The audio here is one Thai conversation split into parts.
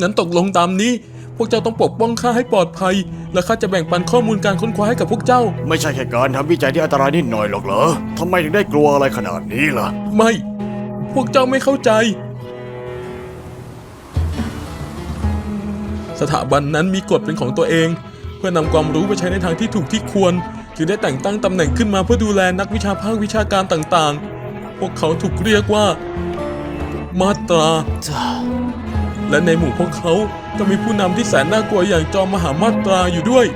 งั้นตกลงตามนี้ พวกเจ้าต้องปกป้องข้าให้ปลอดภัย และข้าจะแบ่งปันข้อมูลการค้นคว้าให้กับพวกเจ้า ไม่ใช่แค่การทำวิจัยที่อันตรายนิดหน่อยหรอกเหรอทำไมถึงได้กลัวอะไรขนาดนี้ล่ะ ไม่ พวกเจ้าไม่เข้าใจ สถาบันนั้นมีกฎเป็นของตัวเอง เพื่อนำความรู้ไปใช้ในทางที่ถูกที่ควรจึงได้แต่งตั้งตำแหน่งขึ้นมาเพื่อดูแลนักวิชาภาควิชาการต่างๆ พวกเขาถูกเรียกว่า มาตราจ้า และในหมู่พวกเขาก็มีผู้นำที่แสนน่ากลัวอย่างจอมมหามาตราอยู่ด้วย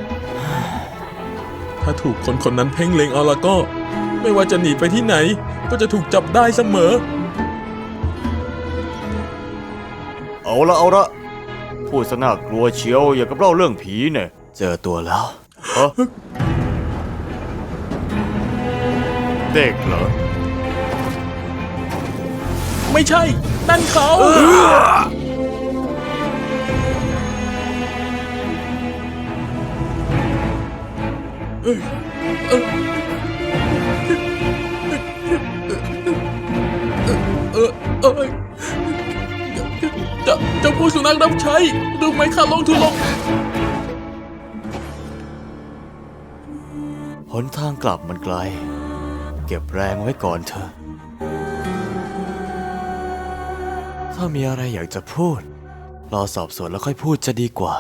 ถ้าถูกคนคนนั้นเพ่งเล็งเอาละก็ ไม่ว่าจะหนีไปที่ไหนก็จะถูกจับได้เสมอ เอาละเอาละพูดซะน่ากลัวเชียวอย่ากับเล่าเรื่องผีเนี่ยเจอตัวแล้วฮะเด็กเหรอ ไม่ใช่ นั่นเขา จะจะพูดสุนัขรับใช้ดูไหมข้าลงทุนลงหนทางกลับมันไกล เก็บแรงไว้ก่อนเถอะ ถ้ามีอะไรอยากจะพูด รอสอบสวนแล้วค่อยพูดจะดีกว่า